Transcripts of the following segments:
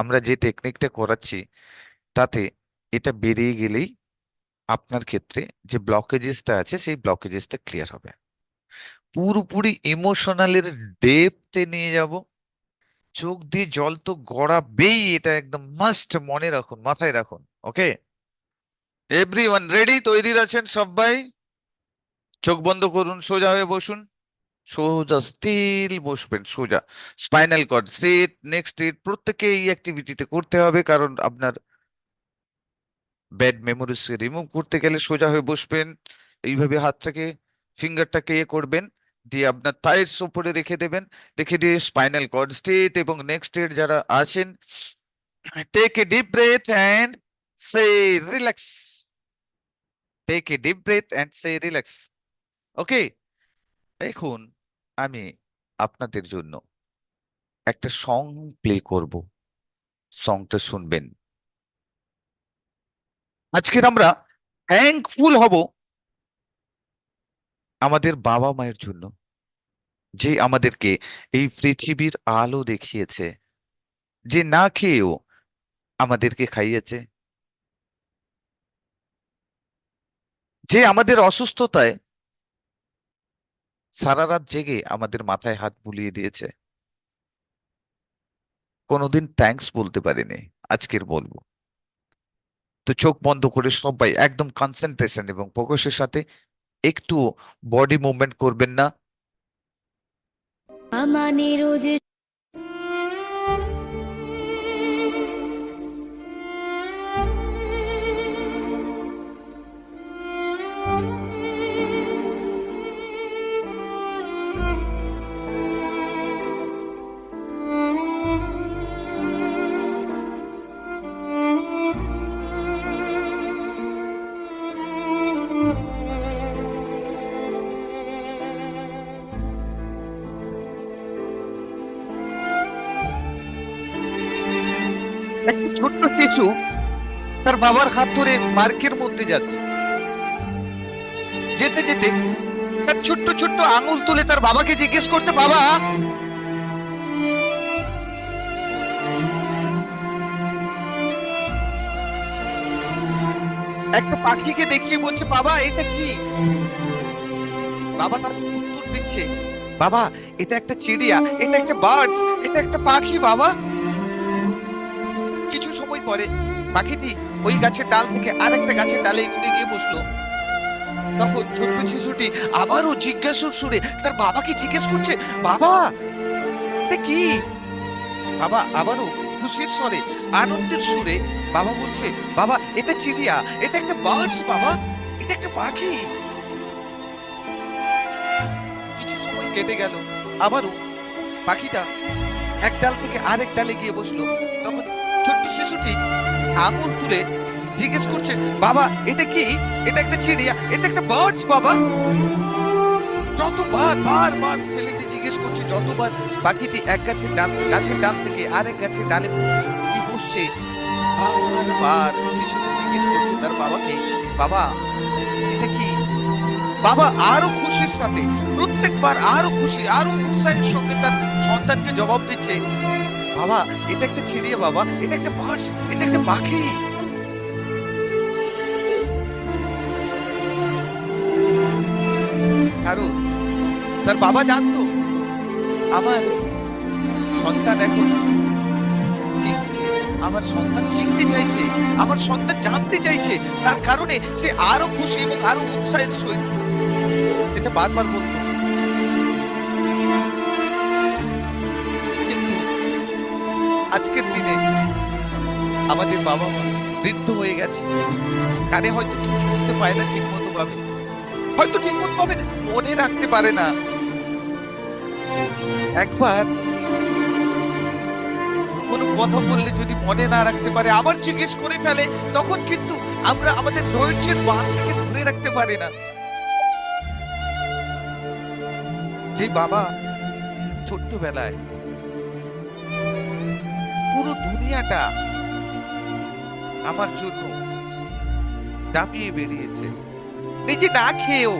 আমরা যে টেকনিকটা করাচ্ছি, তাতে এটা বেরিয়ে গেলেই আপনার ক্ষেত্রে যে ব্লকেজেসটা আছে, সেই ব্লকেজেসটা ক্লিয়ার হবে। পুরোপুরি ইমোশনালের ডেপথে নিয়ে যাব। চোখ দিয়ে জল তো গড়াবেই, এটা একদম মাস্ট মনে রাখুন, মাথায় রাখুন ওকে এভরিওয়ান রেডি তৈরি আছেন সবাই? চোখ বন্ধ করুন, সোজা হয়ে বসুন। সোজা স্টিল বসবেন, সোজা। Spinal cord straight next straight প্রত্যেকে এই অ্যাক্টিভিটিতে করতে হবে, কারণ আপনার ব্যাড মেমোরিজ রিমুভ করতে গেলে সোজা হয়ে বসবেন। এইভাবে হাতটাকে ফিঙ্গারটাকে ইয়ে করবেন, দিয়ে আপনার থাইস উপরে রেখে দেবেন। রেখে দিয়ে স্পাইনাল কর্ড স্টেট এবং নেক্সট স্টেট যারা আছেন take a deep breath and say relax take a deep breath and say relax okay এখন আমি আপনাদের জন্য একটা সং প্লে করব। সংটা শুনবেন। আজকের আমরা থ্যাঙ্কফুল হব আমাদের বাবা মায়ের জন্য, যে আমাদেরকে এই পৃথিবীর আলো দেখিয়েছে, যে না খেয়েও আমাদেরকে খাইয়েছে, যে আমাদের অসুস্থতায় সারা রাত জেগে আমাদের মাথায় হাত বুলিয়ে দিয়েছে। কোনোদিন থ্যাংকস বলতে পারিনি, আজকের বলব। তো চোখ বন্ধ করে সবাই একদম কনসেন্ট্রেশন এবং ফোকাসের সাথে একটু বডি মুভমেন্ট করবেন না। আমানে রোজের শিশু তার বাবার হাত ধরে পার্কের মধ্যে যাচ্ছে। যেতে যেতে তার ছোট্ট ছোট্ট আঙুল তুলে তার বাবাকে জিজ্ঞেস করতে বাবা, একটা পাখিকে দেখিয়ে বলছে, বাবা, এটা কি? বাবা তার উত্তর দিচ্ছে, বাবা, এটা একটা চিড়িয়া, এটা একটা বার্ডস এটা একটা পাখি, বাবা। পরে পাখিটি ওই গাছের ডাল থেকে আরেকটা গাছের ডালে উঠে গিয়ে বসল। তখন ছোট্ট শিশুটি আবারও জিজ্ঞাসুর সুরে তার বাবাকে জিজ্ঞেস করছে, বাবা কি? বাবা আবারও খুশির স্বরে, আনন্দের সুরে বাবা বলছে, বাবা, এটা চিড়িয়া, এটা একটা বার্ডস বাবা, এটা একটা পাখি। কিছু সময় কেটে গেল, আবারও পাখিটা এক ডাল থেকে আরেক ডালে গিয়ে বসল। তখন ছোট্ট শিশুটি আঙুল তুলে জিজ্ঞেস করছে, বাবা, এটা কি? এটা একটা চিড়িয়া? এটা একটা বার্ডস বাবা? যতবার বার বার ছেলেটি জিজ্ঞেস করছে, যতবার পাখিটি এক গাছের ডাল গাছের ডাল থেকে আরেক গাছের ডালে কি বসছে, বারবার শিশুটি জিজ্ঞেস করছে তার বাবাকে, বাবা, এটা কি? বাবা আরও খুশির সাথে, প্রত্যেকবার আরও খুশি, আরও উৎসাহের সঙ্গে তার সন্তানকে জবাব দিচ্ছে বাবা, এটা একটা চিড়িয়া বাবা, এটা একটা পার্স, এটা একটা পাখি। কারণ তার বাবা জানতো, আমার সন্তান এখন আমার সন্তান শিখতে চাইছে, আমার সন্তান জানতে চাইছে, তার কারণে সে আরও খুশি এবং আরও উৎসাহের সহিত সেটা বারবার বলতো আজকের দিনে আমাদের বাবা বৃদ্ধ হয়ে গেছে। কানে হয়তো কেউ শুনতে পায় না ঠিক মতো ভাবে। হয়তো ঠিক মতো ভাবে মনে রাখতে পারে না। একবার কোনো কথা বললে যদি মনে না রাখতে পারে, আবার জিজ্ঞেস করে ফেলে, তখন কিন্তু আমরা আমাদের ধৈর্যের বাঁধ থেকে ধরে রাখতে পারি না। যে বাবা ছোট্টবেলায় পুরো দুনিয়াটা আমার জন্য দাপিয়ে বেরিয়েছে। নিজে না খেয়েও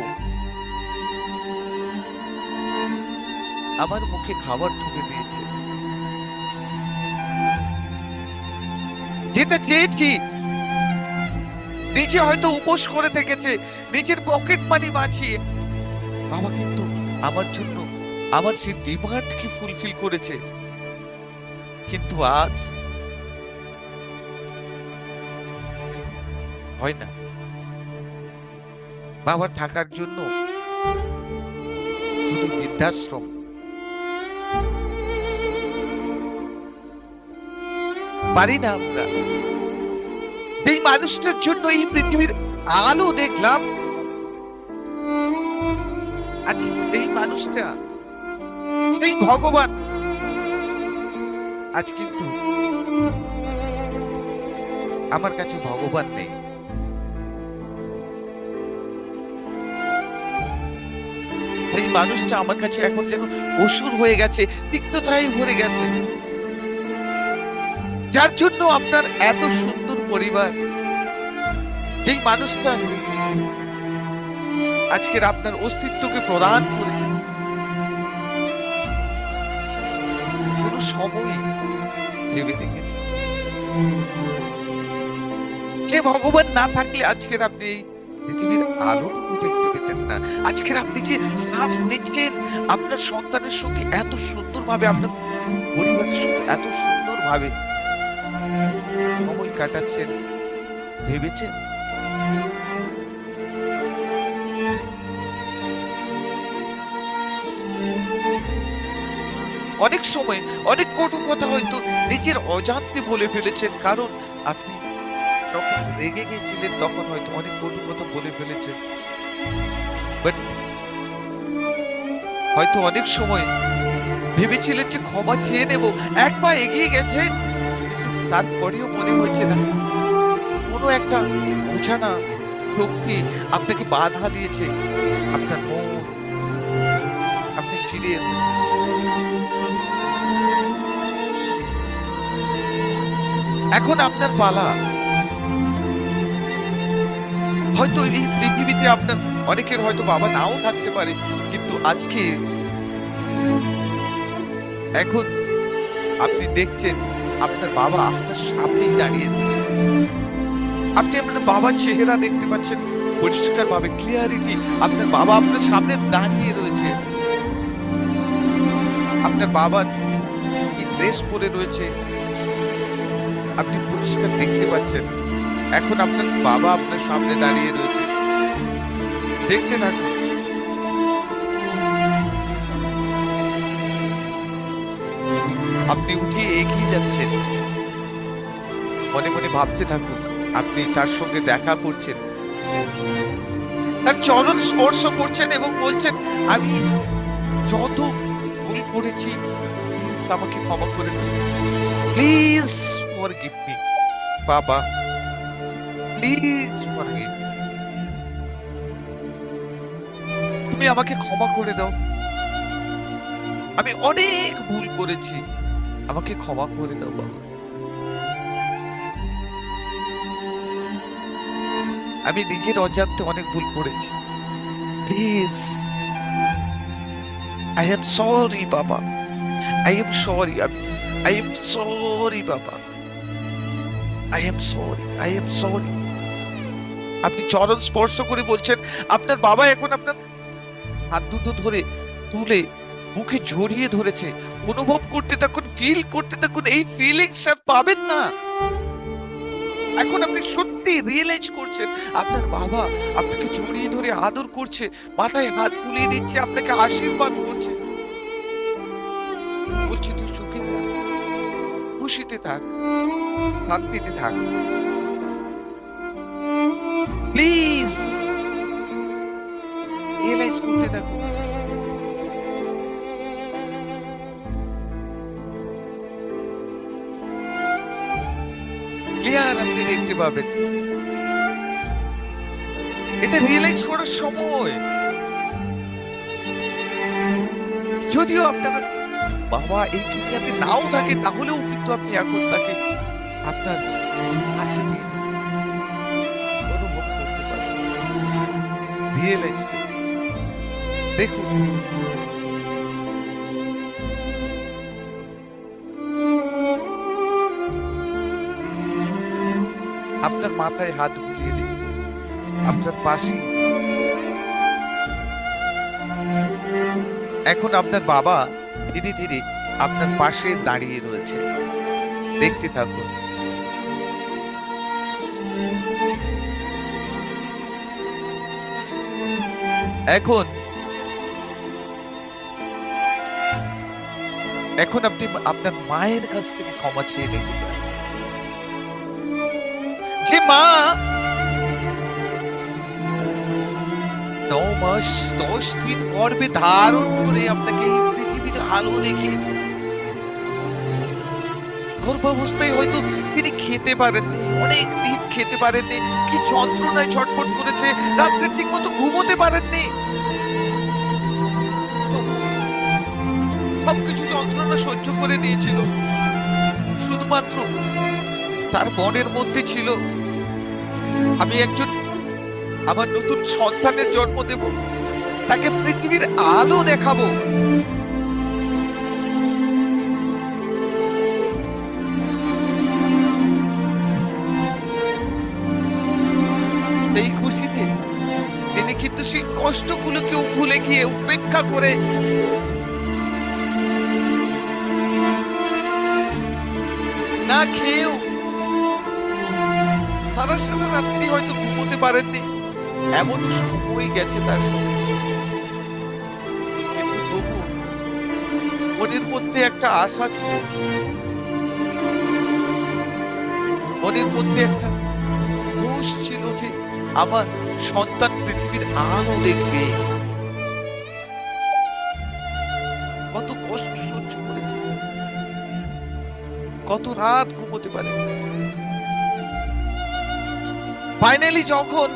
আমার মুখে খাবার তুলে দিয়েছে। যেটা চেয়েছি, নিজে হয়তো উপোস করে থেকেছে, নিজের পকেট মানি বাঁচিয়ে। বাবা কিন্তু আমার জন্য, আমার সেই ডিমান্ডকে ফুলফিল করেছে। কিন্তু আজ হয় না। বাবার থাকার জন্য বৃদ্ধাশ্রম। পারি না আমরা। এই মানুষটার জন্য এই পৃথিবীর আলো দেখলাম, আজ সেই মানুষটা, সেই ভগবান আজ কিন্তু আমার কাছে ভগবান নেই। সেই মানুষটা আমার কাছে এখন যেন অসুর হয়ে গেছে তিক্ততায় ভরে গেছে। যার জন্য আপনার এত সুন্দর পরিবার, যেই মানুষটা আজকের আপনার অস্তিত্বকে প্রদান করেছে। কোন সময় ভেবে যে ভগবান না থাকলে আজকের আপনি পৃথিবীর আলোটুকু দেখতে পেতেন না। আজকের আপনি যে শ্বাস নিচ্ছেন, আপনার সন্তানের সঙ্গে এত সুন্দরভাবে, আপনার পরিবারের সঙ্গে এত সুন্দরভাবে সময় কাটাচ্ছেন, ভেবেছেন? অনেক সময়, অনেক কটু কথা হয়তো নিজের অজান্তে বলে ফেলেছেন, কারণ আপনি যখন রেগে গেছিলেন তখন হয়তো অনেক কটু কথা বলে ফেলেছেন। হয়তো অনেক সময় ভেবেছিলেন যে ক্ষমা চেয়ে নেব, এক পা এগিয়ে গেছে তারপরেও মনে হয়েছে না। কোনো একটা অজানা শক্তি আপনাকে বাধা দিয়েছে, আপনার মন, আপনি ফিরে এসেছেন। এখন আপনার পালা। হয়তো এই পৃথিবীতে আপনার অনেকের হয়তো বাবা নাও থাকতে পারে, কিন্তু আজকে এখন আপনি দেখছেন আপনার বাবা আপনার সামনেই দাঁড়িয়ে আপনি আপনার বাবার চেহারা দেখতে পাচ্ছেন পরিষ্কার ভাবে ক্লিয়ারিটি আপনার বাবা আপনার সামনে দাঁড়িয়ে রয়েছে। আপনার বাবার ড্রেস পরে রয়েছে? আপনি পরিষ্কার দেখতে পাচ্ছেন। এখন আপনার বাবা আপনার সামনে দাঁড়িয়ে রয়েছে। দেখতে থাকুন। আপনি উঠে এগিয়ে যাচ্ছেন। মনে মনে ভাবতে থাকুন, আপনি তার সঙ্গে দেখা করছেন। তার চরণ স্পর্শ করছেন এবং বলছেন, আমি যত ভুল করেছি আমাকে ক্ষমা করে দিন। প্লিজ ফরগিভ মি বাবা প্লিজ ফরগিভ তুমি আমাকে ক্ষমা করে দাও। আমি অনেক ভুল করেছি। আমাকে ক্ষমা করে দাও, বাবা। আমি নিজের অজান্তে অনেক ভুল করেছি। প্লিজ আই এম সরি বাবা I am sorry I am sorry বাবা I am sorry I am sorry আপনি চরণ স্পর্শ করে বলছেন, আপনার বাবা এখন আপনার হাত দুটো ধরে তুলে মুখে জড়িয়ে ধরেছে। অনুভব করতে থাকুন ফিল করতে থাকুন, এই ফিলিংস আর পাবেন না। এখন আপনি সত্যি রিয়েলাইজ করছেন, আপনার বাবা আপনাকে জড়িয়ে ধরে আদর করছে, মাথায় হাত বুলিয়ে দিচ্ছে, আপনাকে আশীর্বাদ করছে। বলছি, তুই খুশিতে থাক, শান্তিতে থাক। প্লিজ রিয়েলাইজ করতে থাকুন ক্লিয়ার আপনি দেখতে পাবেন। এটা রিয়েলাইজ করার সময়। যদিও আপনার বাবা এই দুনিয়াতে নাও থাকে, তাহলেও কিন্তু আপনি এখন তাকে আপনার কাছে দেখুন। আপনার মাথায় হাত বুলিয়ে দিচ্ছে আপনার পাশে। এখন আপনার বাবা ধীরে ধীরে আপনার পাশে দাঁড়িয়ে রয়েছে দেখতে থাকুন এখন এখন আপনি আপনার মায়ের কাছ থেকে ক্ষমা চেয়ে পারেন। যে মা ন মাস দশ দিন গর্ভে ধারণ করে আপনাকে আলো দেখিয়েছে। গর্ভাবস্থায় হয়তো তিনি খেতে পারেননি, অনেক দিন খেতে পারেননি, কি যন্ত্রণায় ছটফট করেছে, রাত্রে ঠিক মতো ঘুমোতে পারেননি। সবকিছু যন্ত্রণা সহ্য করে নিয়েছিল। শুধুমাত্র তার মনের মধ্যে ছিল, আমি একজন আমার নতুন সন্তানের জন্ম দেব, তাকে পৃথিবীর আলো দেখাবো। খুশিতে তিনি কিন্তু সেই কষ্টগুলোকেও ভুলে গিয়ে উপেক্ষা করে না খেয়েও সারা সারা রাত্রি হয়তো ঘুমোতে পারেননি। এমন সময় গেছে তার সঙ্গে। মনের মধ্যে একটা আশা ছিল। মনের মধ্যে একটা দোষ ছিল যে আমার সন্তান পৃথিবীর আলো দেখবে। কত কষ্ট সহ্য করেছে। কত রাত ঘুমোতে পারে। ফাইনালি যখন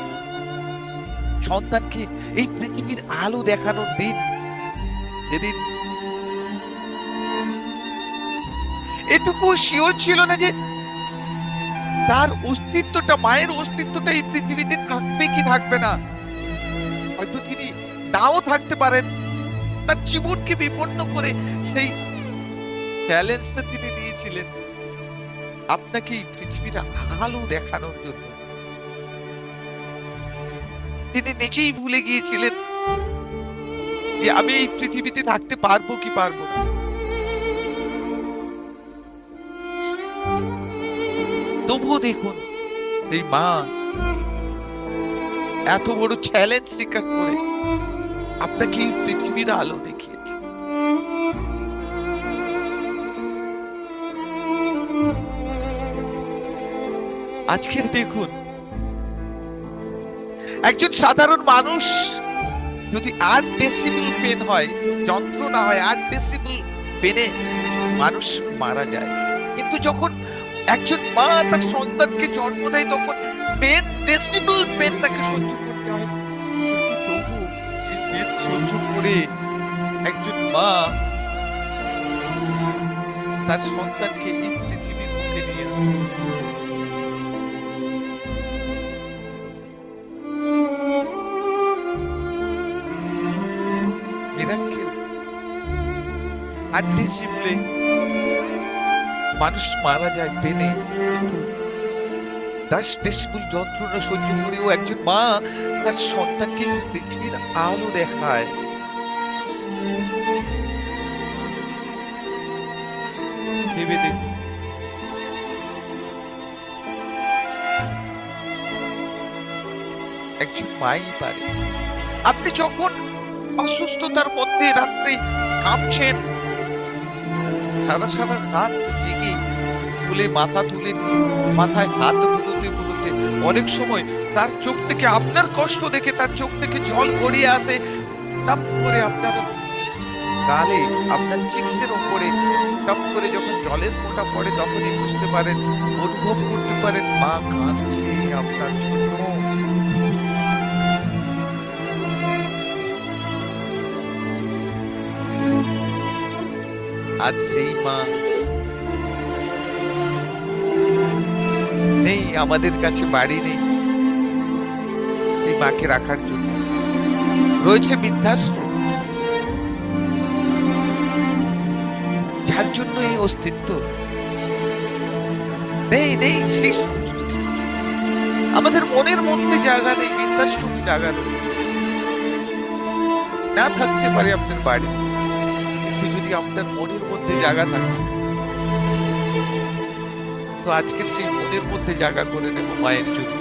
সন্তানকে এই পৃথিবীর আলো দেখানোর দিন, যেদিন এটুকু শিওর ছিল না যে তার অস্তিত্বটা, মায়ের অস্তিত্বটা এই পৃথিবীতে থাকবে কি থাকবে না? হয়তো তিনি নাও থাকতে পারেন। তার জীবনকে বিপন্ন করে সেই চ্যালেঞ্জটা তিনি নিয়েছিলেন আপনাকে এই পৃথিবীর আলো দেখানোর জন্য। তিনি নিজেই ভুলে গিয়েছিলেন যে আমি এই পৃথিবীতে থাকতে পারব কি পারব না। তবুও দেখুন, সেই মা এত বড় চ্যালেঞ্জ স্বীকার করে আপনাকে এই পৃথিবীর আলো দেখিয়েছে। আজকের দেখুন, একজন সাধারণ মানুষ যদি আট ডেসিবল পেন হয়, যন্ত্রণা হয়, আট ডেসিবল পেনে মানুষ মারা যায়। কিন্তু যখন একজন মা তার সন্তানকে জন্ম দেয় তখন টেন ডেসিবল পেন তাকে সহ্য করতে হয়। তবু সেই পেন সহ্য করে একজন মা তার সন্তানকে এই পৃথিবীর নিয়ে আসে। মিরাক্কেল আর ডিসিপ্লিন মানুষ মারা যায় পেনে দশ ডেসিবল যন্ত্রণা সহ্য করেও একজন মা তার সন্তানকে পৃথিবীর আলো দেখায়। ভেবে দেখুন। একজন মাই পারে আপনি যখন অসুস্থতার মধ্যে রাত্রে কাঁপছেন সারা সারা রাত জেগে তুলে মাথা তুলে মাথায় হাত বুলোতে বুলোতে অনেক সময় তার চোখ থেকে আপনার কষ্ট দেখে তার চোখ থেকে জল গড়িয়ে আসে। টপ করে আপনার গালে আপনার চিক্সের ওপরে টপ করে যখন জলের ফোঁটা পড়ে তখনই বুঝতে পারেন, অনুভব করতে পারেন, মা কাঁদছে আপনার জন্য। আজ সেই মা নেই, আমাদের কাছে বাড়ি নেই। সেই মাকে রাখার জন্য। রয়েছে বৃদ্ধাশ্রম। যার জন্য এই অস্তিত্ব। নেই নেই, সেই সমস্ত আমাদের মনের মধ্যে জায়গা নেই, বৃদ্ধাশ্রমে জায়গা রয়েছে। না থাকতে পারে আপনার বাড়ি। যদি আপনার মনের মধ্যে জায়গা থাকে, তো আজকের সেই মনের মধ্যে জায়গা করে নেব মায়ের জন্য।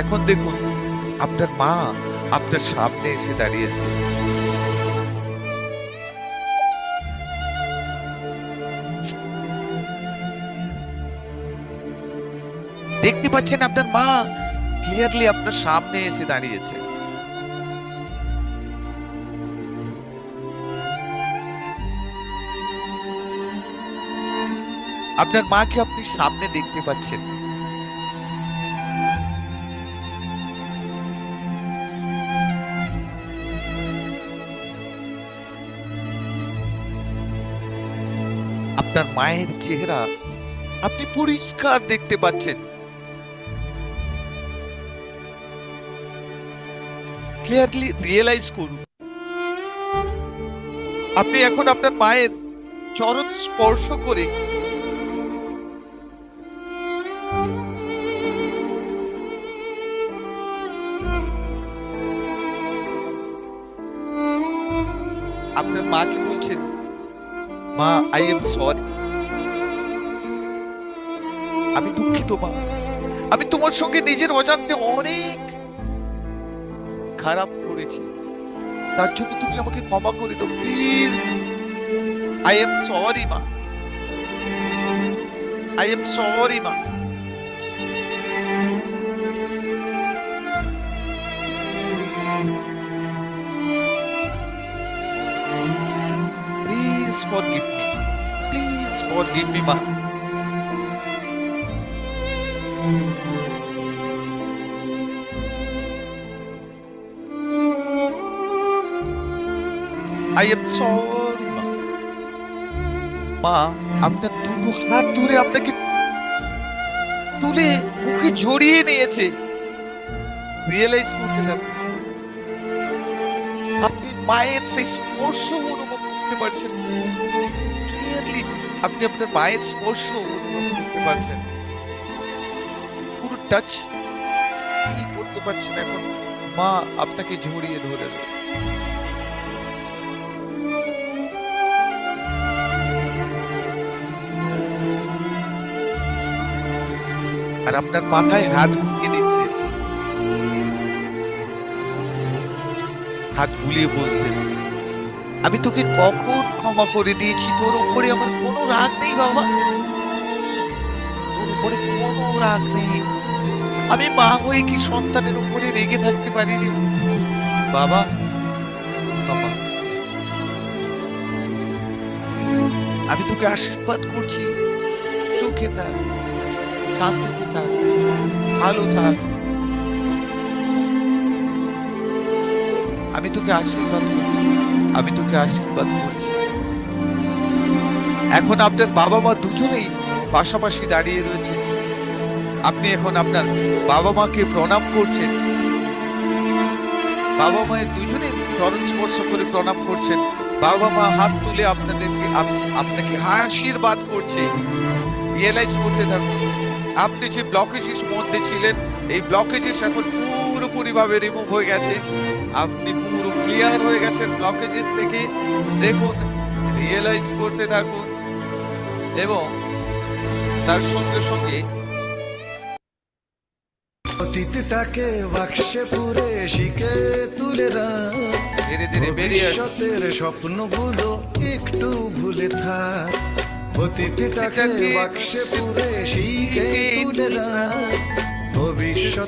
এখন দেখুন, আপনার মা আপনার সামনে এসে দাঁড়িয়েছে। দেখতে পাচ্ছেন আপনার মা ক্লিয়ারলি আপনার সামনে এসে দাঁড়িয়েছে। আপনার মাকে আপনি সামনে দেখতে পাচ্ছেন? আপনার মায়ের চেহারা আপনি পরিষ্কার দেখতে পাচ্ছেন। ক্লিয়ারলি রিয়েলাইজ করুন। আপনি এখন আপনার মায়ের চরণ স্পর্শ করে আপনার মাকে বলছেন, মা আই এম সরি আমি দুঃখিত, মা। আমি তোমার সঙ্গে নিজের অজান্তে অনেক খারাপ করেছি। তার জন্য তুমি আমাকে ক্ষমা করে দাও প্লিজ আই এম সরি মা। আই এম সরি মা। Please forgive me please forgive me মা। আই এম সরি মা আপনার দুটো হাত ধরে আপনাকে তুলে মুখে জড়িয়ে নিয়েছে। রিয়েলাইজ করতে আপনি মায়ের সেই স্পর্শ অনুভব করতে পারছেন। ক্লিয়ারলি আপনি আপনার মায়ের স্পর্শ অনুভব করতে পারছেন। পুরো টাচ করতে পারছেন এখন। মা, আপনাকে জড়িয়ে ধরে রয়েছে। আর আপনার মাথায় হাত বুলিয়ে দিচ্ছে। হাত বুলিয়ে বলছে, আমি তোকে কখন ক্ষমা করে দিয়েছি? তোর উপরে আমার কোনো রাগ নেই, বাবা। তোর উপরে কোনো রাগ নেই। আমি মা হয়ে কি সন্তানের উপরে রেগে থাকতে পারিনি? বাবা বাবা আমি তোকে আশীর্বাদ করছি। চোখে থাক থাক আমি তোকে আশীর্বাদ করছি। আমি তোকে আশীর্বাদ করছি। এখন আপনার বাবা মা দুজনেই পাশাপাশি দাঁড়িয়ে রয়েছে। আপনি এখন আপনার বাবা মাকে প্রণাম করছেন। বাবা মায়ের দুজনে চরণ স্পর্শ করে প্রণাম করছেন। বাবা মা হাত তুলে আপনাদেরকে আপ- আপনাকে আশীর্বাদ করছে। রিয়েলাইজ করতে থাকুন। আপনি যে ব্লকেজেস মধ্যে ছিলেন এই ব্লকেজেস এখন পুরোপুরি ভাবে রিমুভ হয়ে গেছে। আপনি পুরো ক্লিয়ার হয়ে গেছেন ব্লকেজেস থেকে। দেখুন রিয়েলাইজ করতে থাকুন এবং তার সঙ্গে সঙ্গে অতীতটাকে বাক্সে পুরে শিখে তুলে রাখ ধীরে ধীরে বেরিয়ে ভবিষ্যতের স্বপ্নগুলো একটু ভুলে থাক। অতীতটাকে বাক্সে পুরে শিখে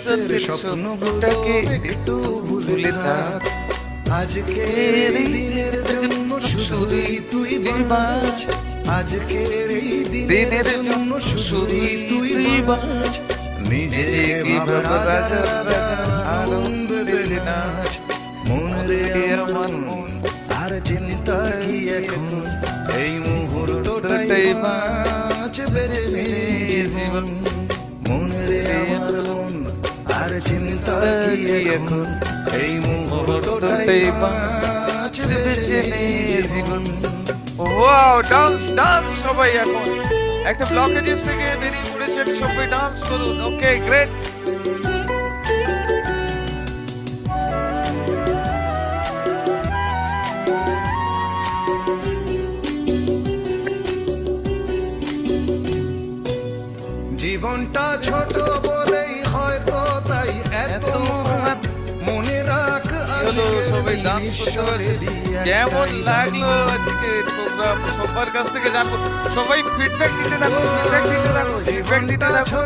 স্বপ্নগুলোকে একটু ভুলে থাক। আজকের এই দিনের জন্য শুধুই তুই বাঁচ। আজকের এই দিনের জন্য শুধুই তুই বাঁচ। নিজেকে আনন্দ দিলে নাচ। মন রে মন আর চিন্তা কি এখন? এই মুহূর্তটাই বাঁচ বেঁচে। জীবন। মন রে আমার মন। আর চিন্তা কি এখন? এই মুহূর্তটাই বাঁচ বেঁচে নে জীবন। ওয়াও ডান্স ডান্স সবাই এখন। একটা ব্লকেজেস থেকে বেরিয়ে পড়েছেন সবাই ডান্স করুন ওকে গ্রেট জীবনটা ছোট বলেই সবাই ডান্স করতে পারছে কেমন লাগল আজকে প্রোগ্রাম সবার কাছ থেকে জানব। সবাই ফিডব্যাক দিতে থাকো ফিডব্যাক দিতে থাকো ফিডব্যাক দিতে থাকো।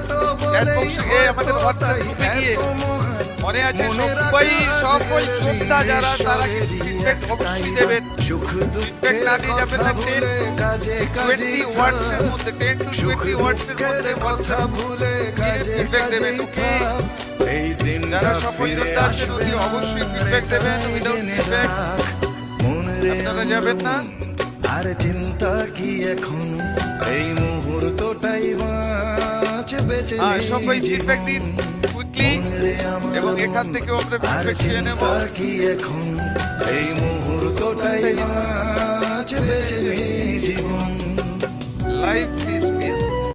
চ্যাট বক্সে গিয়ে আমাদের হোয়াটসঅ্যাপ গ্রুপে গিয়ে মনে আছে সবাই সকল যোদ্ধা যারা তারা কিন্তু ফিডব্যাক অবশ্যই দেবেন। Feedback না দিয়ে যাবেন না, 10 কাজে টোয়েন্টি ওয়ার্ডস এর মধ্যে টেন টু টোয়েন্টি ওয়ার্ডস এর মধ্যে হোয়াটসঅ্যাপ কাজে দেবেন, okay? এই দিন যারা সফল যোদ্ধা আছেন অতি অবশ্যই ফিডব্যাক দেবেন উইদাউট ফিডব্যাক যাবেন না? আর চিন্তা কি এখন? এই মুহূর্তটাই বাঁচবে আর হ্যাঁ, সবাই ফিডব্যাক দিন কুইকলি এবং এখান থেকেও আমরা ফিডব্যাক চেয়ে নেব। কি এখন? এই মুহূর্তটাই বাঁচবে জীবন লাইফ